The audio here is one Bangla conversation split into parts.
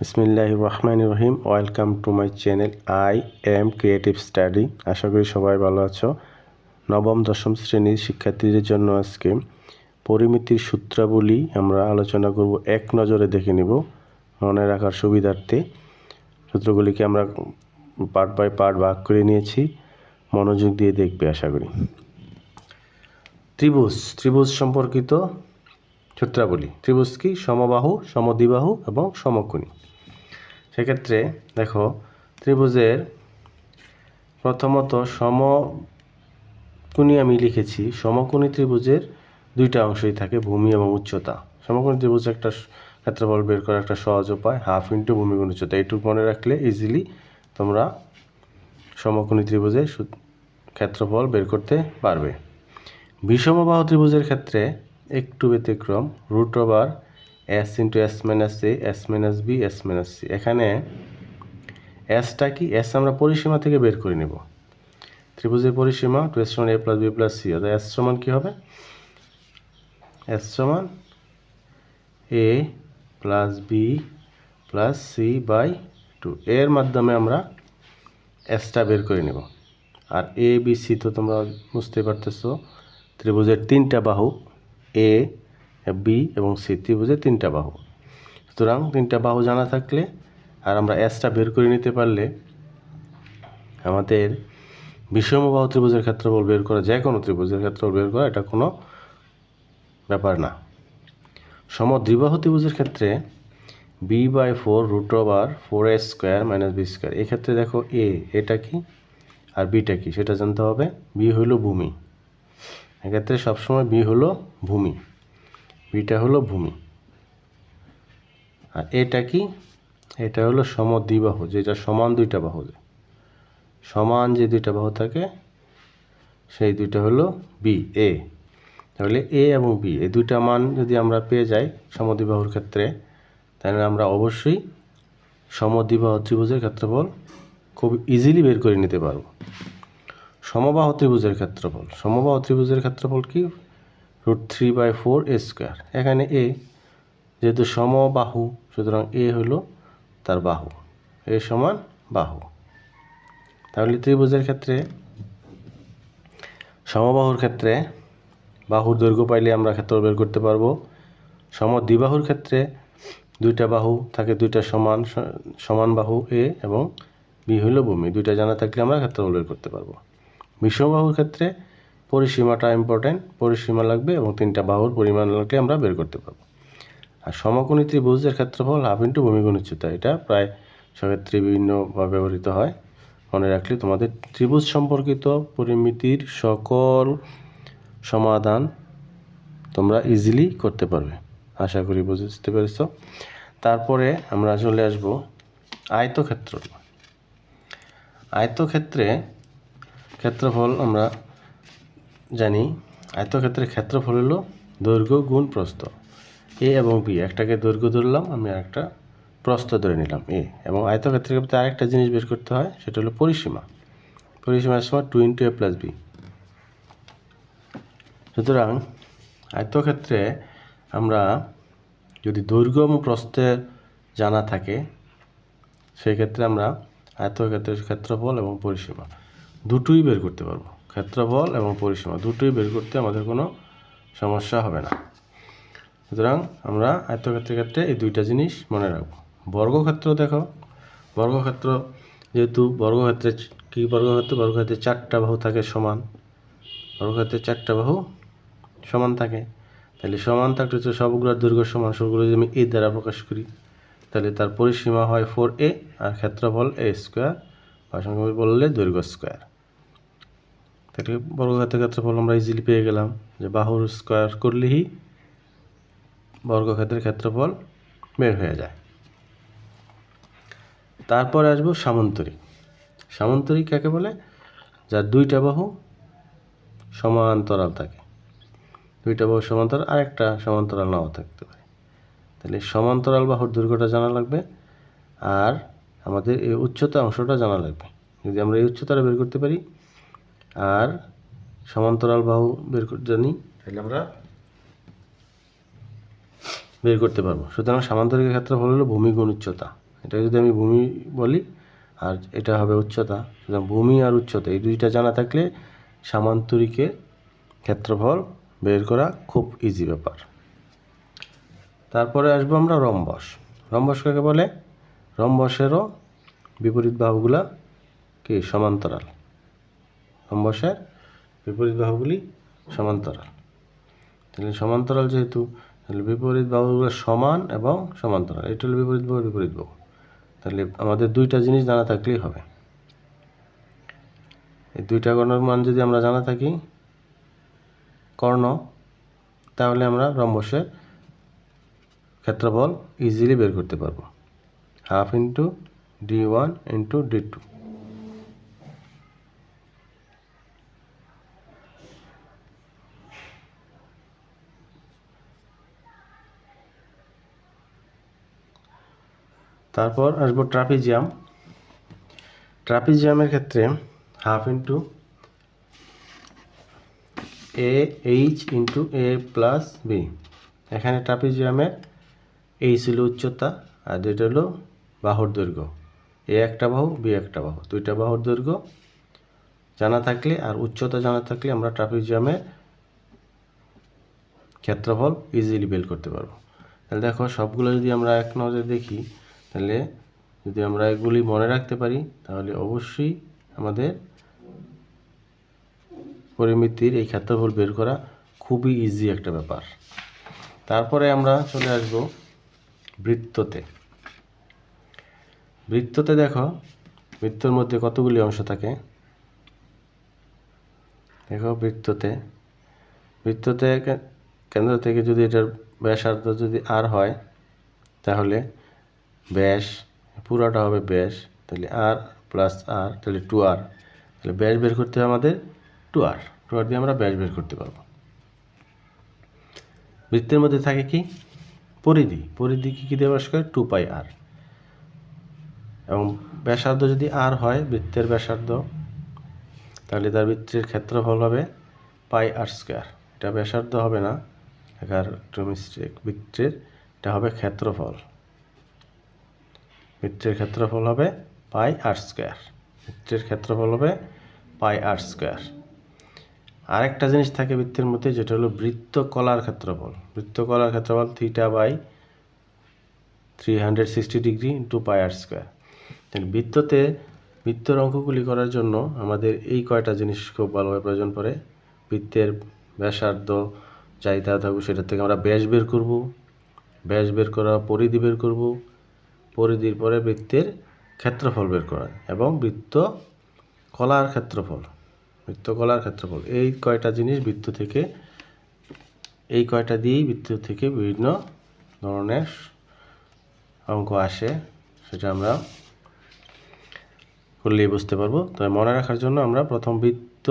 বিসমিল্লাহ রহমান রহিম welcome to my channel. I am creative study. আশা করি সবাই ভালো আছো। নবম, দশম শ্রেণির শিক্ষার্থীদের জন্য আজকে পরিমিতির সূত্রাবলী আমরা আলোচনা করব। এক নজরে দেখে নিব মনে রাখার সুবিধার্থে। সূত্রগুলিকে আমরা পার্ট বাই পার্ট ভাগ করে নিয়েছি। মনোযোগ দিয়ে দেখবে, আশা করি। ত্রিভুজ। ত্রিভুজ সম্পর্কিত সূত্রাবলী ত্রিভুজ কি সমবাহু, সমদ্বিবাহু এবং সমকোণী। সেক্ষেত্রে দেখো, ত্রিভুজের প্রথমত সমকোণী আমি লিখেছি। সমকোণী ত্রিভুজের দুইটা অংশই থাকে, ভূমি এবং উচ্চতা। সমকোণী ত্রিভুজ একটা ক্ষেত্রফল বের করার একটা সহজ উপায়, হাফ ইন্টু ভূমি গুণ উচ্চতা। এইটুকু মনে রাখলে ইজিলি তোমরা সমকোণী ত্রিভুজের ক্ষেত্রফল বের করতে পারবে। বিষমবাহু ত্রিভুজের ক্ষেত্রে একটু ব্যতিক্রম root over S into S minus A S minus B S minus C এখানে এসটা কি? এস আমরা পরিসীমা থেকে বের করে নেব। ত্রিভুজের পরিসীমা টু এস সমান A plus B plus C অর্থাৎ এস সমান কী হবে? এস সমান A plus B plus C by two এর মাধ্যমে আমরা এসটা বের করে নেব। আর এ বি সি তো তোমরা বুঝতে পারতেছো, ত্রিভুজের তিনটা বাহু এ বি এবং সি ত্রিভুজের তিনটা বাহু। সুতরাং তিনটা বাহু জানা থাকলে আর আমরা এসটা বের করে নিতে পারলে আমাদের বিষমবাহু ত্রিভুজের ক্ষেত্রফল বের করা যে কোনো ত্রিভুজের ক্ষেত্রফল বের করা এটা কোনো ব্যাপার না। সমদ্বিবাহু ত্রিভুজের ক্ষেত্রে B by four root over four A square minus B square এক্ষেত্রে দেখো এ এটা কি? আর বিটা কি? সেটা জানতে হবে। বি হলো ভূমি। এক্ষেত্রে সবসময় বি হলো ভূমি। বিটা হলো ভূমি। আর এটা কি? এটা হলো সমদ্বিবাহু, যেটা সমান দুইটা বাহু সমান যে দুইটা বাহু থাকে, সেই দুইটা হলো বি এ তাহলে এ এবং বি এই দুইটা মান যদি আমরা পেয়ে যাই সমদ্বিবাহুর ক্ষেত্রে, তাহলে আমরা অবশ্যই সমদ্বিবাহু ত্রিভুজের ক্ষেত্রফল খুব ইজিলি বের করে নিতে পারব। সমবাহু ত্রিভুজের ক্ষেত্রফল। সমবাহু ত্রিভুজের ক্ষেত্রফল কি? Root three by four A square. এখানে এ যেহেতু সমবাহু, সুতরাং এ হলো তার বাহু। এ সমান বাহু। তাহলে ত্রিভুজের ক্ষেত্রে, সমবাহুর ক্ষেত্রে বাহুর দৈর্ঘ্য পাইলে আমরা ক্ষেত্র বের করতে পারব। সমদ্বিবাহুর ক্ষেত্রে দুইটা বাহু থাকে, দুইটা সমান সমান বাহু এ এবং বি হইল ভূমি। দুইটা জানা থাকলে আমরা ক্ষেত্রফল বের করতে পারব। বিষমবাহুর ক্ষেত্রে পরিসীমাটা ইম্পর্ট্যান্ট পরিসীমা লাগবে এবং তিনটা বাহুর পরিমাণ লাগলে আমরা বের করতে পারব। আর সমকোণী ত্রিভুজের ক্ষেত্রফল হাফ ইন্টু ভূমিগুণ উচ্চতা এটা প্রায় সেক্ষেত্রে বিভিন্নভাবে ব্যবহৃত হয়। মনে রাখলে তোমাদের ত্রিভুজ সম্পর্কিত পরিমিতির সকল সমাধান তোমরা ইজিলি করতে পারবে। আশা করি বুঝতে পেরেছ। তারপরে আমরা চলে আসব আয়তক্ষেত্র আয়তক্ষেত্রে ক্ষেত্রফল আমরা জানি। আয়তক্ষেত্রের ক্ষেত্রফল হলো দৈর্ঘ্য গুণ প্রস্থ। এ এবং বি একটাকে দৈর্ঘ্য ধরলাম, আমি একটা প্রস্থ ধরে নিলাম এ এবং আয়তক্ষেত্রের ক্ষেত্রে আরেকটা জিনিস বের করতে হয়, সেটা হলো পরিসীমা। পরিসীমার সময় two into A plus B সুতরাং আয়তক্ষেত্রে আমরা যদি দৈর্ঘ্য এবং প্রস্থের জানা থাকে, সেক্ষেত্রে আমরা আয়তক্ষেত্রের ক্ষেত্রফল এবং পরিসীমা। দুটোই বের করতে পারব। ক্ষেত্রফল এবং পরিসীমা, দুটোই বের করতে আমাদের কোনো সমস্যা হবে না। সুতরাং আমরা আয়তক্ষেত্রের ক্ষেত্রে এই দুইটা জিনিস মনে রাখব। বর্গক্ষেত্র দেখো। বর্গক্ষেত্র যেহেতু বর্গক্ষেত্রে কী বর্গক্ষেত্র? বর্গক্ষেত্রে চারটা বাহু থাকে সমান। বর্গক্ষেত্রে চারটা বাহু সমান থাকে। তাহলে সমান থাকলে তো সবগুলোর দৈর্ঘ্য সমান। সবগুলো যদি আমি এ দ্বারা প্রকাশ করি, তাহলে তার পরিসীমা হয় ফোর এ আর ক্ষেত্রফল এ স্কোয়ার বা বললে দৈর্ঘ্য স্কোয়ার তাহলে বর্গক্ষেত্রের ক্ষেত্রফল আমরা ইজিলি পেয়ে গেলাম। যে বাহুর স্কোয়ার করলেই বর্গক্ষেত্রের ক্ষেত্রফল বের হয়ে যায়। তারপরে আসব সামন্তরিক। সামন্তরিক কাকে বলে? যার দুইটা বাহু সমান্তরাল থাকে। দুইটা বাহু সমান্তরাল, আরেকটা সমান্তরাল নাও থাকতে পারে। তাহলে সমান্তরাল বাহুর দৈর্ঘ্যটা জানা লাগবে, আর আমাদের এই উচ্চতা অংশটা জানা লাগবে। যদি আমরা এই উচ্চতাটা বের করতে পারি আর সমান্তরাল বাহু বের জানি। তাহলে আমরা বের করতে পারব। সুতরাং সামান্তরিকের ক্ষেত্রফল হলো ভূমি গুণ উচ্চতা। এটা যদি আমি ভূমি বলি আর এটা হবে উচ্চতা। সুতরাং ভূমি আর উচ্চতা এই দুইটা জানা থাকলে সামান্তরিকের ক্ষেত্রফল বের করা খুব ইজি ব্যাপার। তারপরে আসব আমরা রম্বস। রম্বস কাকে বলে? রম্বসেরও বিপরীত বাহুগুলা কি? সমান্তরাল। রম্বসের বিপরীত বাহুগুলি সমান্তরাল। তাহলে সমান্তরাল যেহেতু, তাহলে বিপরীত বাহুগুলো সমান এবং সমান্তরাল। এটা হলো বিপরীত বাহু বিপরীত বাহু। তাহলে আমাদের দুইটা জিনিস জানা থাকলেই হবে। এই দুইটা কর্ণের মান যদি আমরা জানা থাকি, কর্ণ, তাহলে আমরা রম্বসের ক্ষেত্রফল ইজিলি বের করতে পারব। Half into D one into D two তারপর আসব ট্রাপিজিয়াম। ট্রাপিজিয়ামের ক্ষেত্রে half into A H into A plus B. এখানে ট্রাপিজিয়ামের এই ছিল উচ্চতা, আর দুইটা হলো বাহুর দৈর্ঘ্য। এ একটা বাহু, বি একটা বাহু, দুইটা বাহুর দৈর্ঘ্য। জানা থাকলে আর উচ্চতা জানা থাকলে আমরা ট্রাপিজিয়ামের ক্ষেত্রফল ইজিলি বের করতে পারব। তাহলে দেখো সবগুলো যদি আমরা এক নজরে দেখি তাহলে যদি আমরা এগুলি মনে রাখতে পারি, তাহলে অবশ্যই আমাদের পরিমিতির এই ক্ষেত্রফল বের করা খুবই ইজি একটা ব্যাপার। তারপরে আমরা চলে আসব বৃত্ততে। বৃত্ততে দেখো, বৃত্তর মধ্যে কতগুলি অংশ থাকে? দেখো বৃত্ততে। বৃত্ততে কেন্দ্র থেকে যদি এটার ব্যাসার্ধ যদি আর হয়, তাহলে ব্যাস, পুরাটা হবে ব্যাস, তাহলে আর প্লাস আর তাহলে টু আর তাহলে ব্যাস বের করতে হবে আমাদের টু আর টু আর দিয়ে আমরা ব্যাস বের করতে পারব। বৃত্তের মধ্যে থাকে কি? পরিধি পরিধি কী কী দিয়ে প্রকাশ করে? টু পাই আর এবং ব্যাসার্ধ যদি আর হয়, বৃত্তের ব্যাসার্ধ, তাহলে তার বৃত্তের ক্ষেত্রফল হবে পাই আর স্কোয়ার এটা ব্যাসার্ধ হবে না একটু মিস্টেক বৃত্তের, এটা হবে ক্ষেত্রফল। বৃত্তের ক্ষেত্রফল হবে পাই আর স্কোয়ার। বৃত্তের ক্ষেত্রফল হবে পাই আর স্কোয়ার। আরেকটা জিনিস থাকে বৃত্তের মধ্যে, যেটা হলো বৃত্তকলার ক্ষেত্রফল। বৃত্ত বৃত্তকলার ক্ষেত্রফল theta by three hundred sixty degree into pi R square বৃত্ততে বৃত্তর অঙ্কগুলি করার জন্য আমাদের এই কয়টা জিনিস খুব ভালোভাবে প্রয়োজন পড়ে। বৃত্তের ব্যাসার্ধ চাহিদা থাকবে সেটা থেকে আমরা ব্যাস বের করব। ব্যাস বের করা পরিধি বের করব। পরিধির পরে বৃত্তের ক্ষেত্রফল বের করা এবং বৃত্ত কলার ক্ষেত্রফল, বৃত্ত কলার ক্ষেত্রফল। এই কয়টা জিনিস বৃত্ত থেকে, এই কয়টা দিয়েই বৃত্ত থেকে বিভিন্ন ধরনের অঙ্ক আসে, সেটা আমরা করলেই বুঝতে পারব। তবে মনে রাখার জন্য আমরা প্রথম বৃত্ত,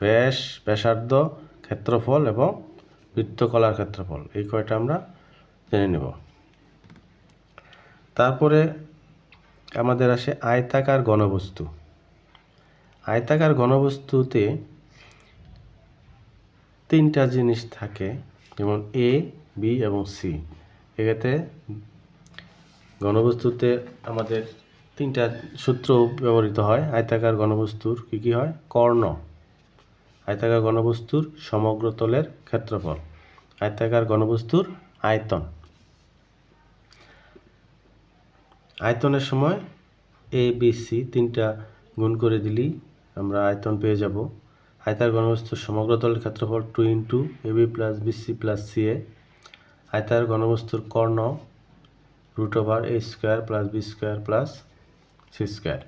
ব্যাস, ব্যাসার্ধ, ক্ষেত্রফল এবং বৃত্তকলার ক্ষেত্রফল, এই কয়টা আমরা জেনে নেব। তারপরে আমাদের আসে আয়তাকার ঘনবস্তু। আয়তাকার ঘনবস্তুতে তিনটা জিনিস থাকে, যেমন এ বি এবং সি এক্ষেত্রে ঘনবস্তুতে আমাদের তিনটা সূত্র ব্যবহৃত হয়, আয়তাকার ঘনবস্তুর কী কী হয়? কর্ণ। আয়তাকার ঘনবস্তুর সমগ্র তলের ক্ষেত্রফল। আয়তাকার ঘনবস্তুর আয়তন। আয়তনের সময় এ বি সি তিনটা গুণ করে দিলেই আমরা আয়তন পেয়ে যাব। আয়তার ঘনবস্তুর সমগ্র তলের ক্ষেত্রফল two into A B plus B C plus C A. আয়তার ঘনবস্তুর কর্ণ root over A square plus B square plus C square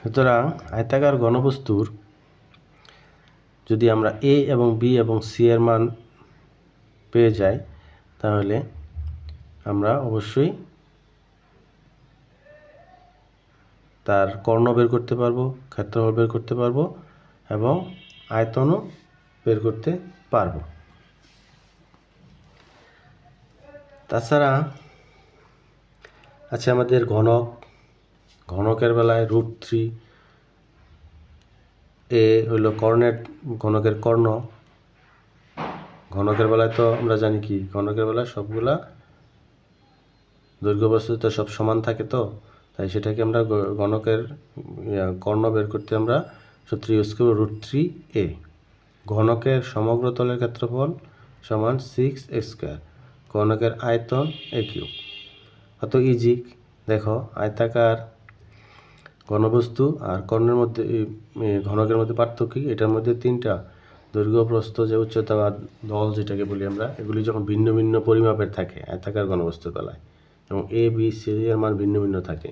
সুতরাং আয়তাকার ঘনবস্তুর যদি আমরা এ এবং বি এবং সি এর মান পেয়ে যাই, তাহলে আমরা অবশ্যই তার কর্ণ বের করতে পারব, ক্ষেত্রফল বের করতে পারব এবং আয়তনও বের করতে পারব। তাছাড়া আছে আমাদের ঘনক। ঘনকের বেলায় রুট থ্রি এ হইল কর্ণের ঘনকের কর্ণ। ঘনকের বেলায় তো আমরা জানি কি, ঘনকের বেলায় সবগুলা দৈর্ঘ্য বস্তুতে সব সমান থাকে তো, তাই সেটাকে আমরা গণকের কর্ণ বের করতে আমরা সূত্র ইউজ করব রুট থ্রি এ। ঘনকের সমগ্র তলের ক্ষেত্রফল সমান সিক্স স্কোয়ার, ঘনকের আয়তন এ কিউব। অত ইজি দেখো, আয়তাকার ঘনবস্তু আর কর্ণের মধ্যে ঘনকের মধ্যে পার্থক্য এটার মধ্যে তিনটা। দৈর্ঘ্য, প্রস্থ, যে উচ্চতা বা দল যেটাকে বলি আমরা, এগুলি যখন ভিন্ন ভিন্ন পরিমাপের থাকে আয়তাকার ঘনবস্তুর বেলায়। এবং এ বি সি এর মান ভিন্ন ভিন্ন থাকে।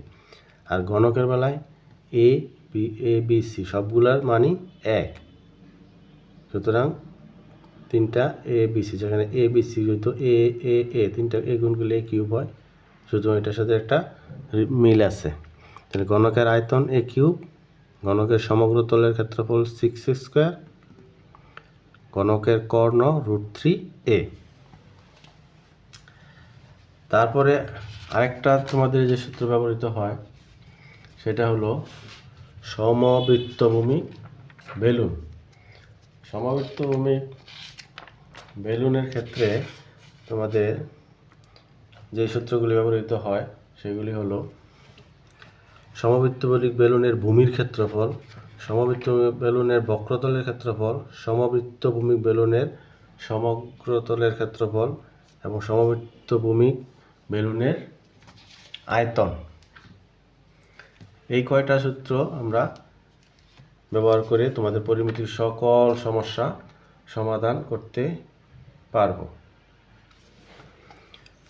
আর ঘনকের বেলায় A B A B C সবগুলার মানই এক। সুতরাং তিনটা এ বি সি যেখানে এ বি সি হয়তো এ এ এ তিনটা এ গুণ করলে কিউব হয়, সুতরাং এটার সাথে একটা মিল আছে। তাহলে গণকের আয়তন এ কিউব গণকের সমগ্র তলের ক্ষেত্রফল সিক্স স্কোয়ার গণকের কর্ণ রুট থ্রি এ তারপরে আরেকটা তোমাদের যে সূত্র ব্যবহৃত হয়, সেটা হলো সমবৃত্তভূমি বেলুন। সমবৃত্তভূমি বেলুনের ক্ষেত্রে তোমাদের যে সূত্রগুলি ব্যবহৃত হয়, সেগুলি হলো সমবৃত্তবলিক বেলুনের ভূমির ক্ষেত্রফল, সমবৃত্ত বেলুনের বক্রতলের ক্ষেত্রফল, সমবৃত্ত সমবৃত্তভূমিক বেলুনের সমগ্রতলের ক্ষেত্রফল এবং সমবৃত্ত সমবৃত্তভূমিক বেলুনের আয়তন। এই কয়টা সূত্র আমরা ব্যবহার করে তোমাদের পরিমিতির সকল সমস্যা সমাধান করতে পারব।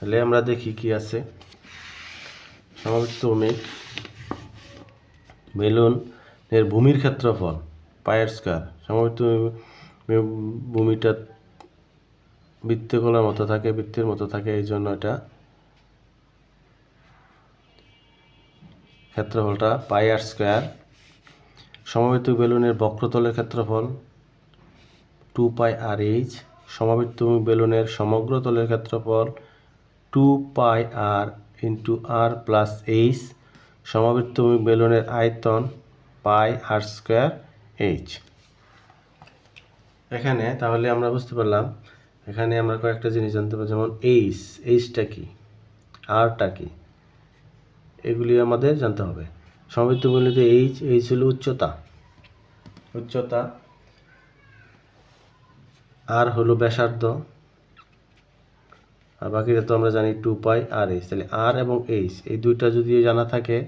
তাহলে আমরা দেখি কি আছে। সমবৃত্ত সমবৃত্তভূমিক বেলুনের ভূমির ক্ষেত্রফল, পায়ের স্কোয়ার সমবৃত্ত ভূমিটা বৃত্তকলার মতো থাকে, বৃত্তের মতো থাকে এই জন্য এটা ক্ষেত্রফলটা পাই আর স্কোয়ার। সমবৃত্ত বেলুনের বক্রতলের ক্ষেত্রফল, টু পাই আর এইচ। সমবৃত্ত বেলুনের সমগ্র তলের ক্ষেত্রফল, two pi R into R plus H. সমবৃত্ত বেলুনের আয়তন পাই আর স্কোয়ার এইচ এখানে তাহলে আমরা বুঝতে পারলাম, এখানে আমরা কয়েকটা জিনিস জানতে পারি যেমন এইচ এইচটা কি? আরটা কি? এগুলি আমাদের জানতে হবে। সমবৃত্ত বেলুতে এইচ এইচ হলো উচ্চতা। উচ্চতা। আর হলো ব্যাসার্ধ। আর বাকিটা তো আমরা জানি টু পাই আর এইচ তাহলে আর এবং এইচ এই দুইটা যদি জানা থাকে,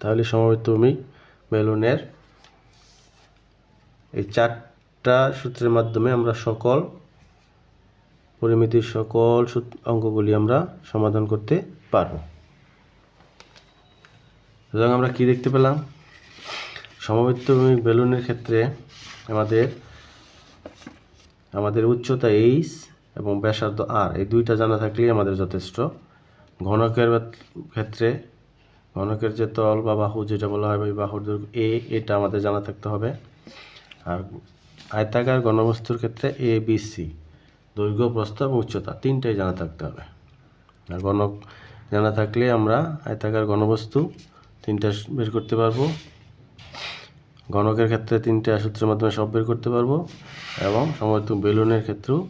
তাহলে সমবৃত্তমিক বেলুনের এই চারটা সূত্রের মাধ্যমে আমরা সকল পরিমিতির সকল অঙ্কগুলি আমরা সমাধান করতে পারব। সুতরাং আমরা কি দেখতে পেলাম? সমবৃত্তমিক বেলুনের ক্ষেত্রে আমাদের আমাদের উচ্চতা এইচ এবং ব্যাসার্ধ আর এই দুইটা জানা থাকলেই আমাদের যথেষ্ট। ঘনকের ক্ষেত্রে, ঘনকের যে তল বা বাহু যেটা বলা হয় এই বাহুর দৈর্ঘ্য এ এটা আমাদের জানা থাকতে হবে। আর আয়তাকার ঘনবস্তুর ক্ষেত্রে এ বি সি দৈর্ঘ্য, প্রস্থ এবং উচ্চতা, তিনটাই জানা থাকতে হবে। আর ঘনক জানা থাকলে আমরা আয়তাকার ঘনবস্তু তিনটা বের করতে পারব। গণকের ক্ষেত্রে তিনটে সূত্রের মাধ্যমে সব বের করতে পারব এবং সমর্থ বেলুনের ক্ষেত্রেও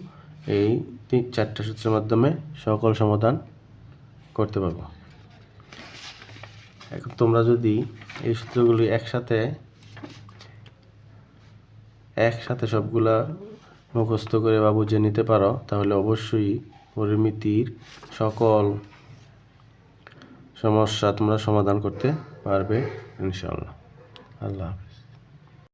এই তিন, চারটে সূত্রের মাধ্যমে সকল সমাধান করতে পারব। এখন তোমরা যদি এই সূত্রগুলি একসাথে একসাথে সবগুলা মুখস্থ করে বা বুঝে নিতে পারো, তাহলে অবশ্যই পরিমিতির সকল সমস্যা তোমরা সমাধান করতে পারবে ইনশাল্লাহ আল্লাহ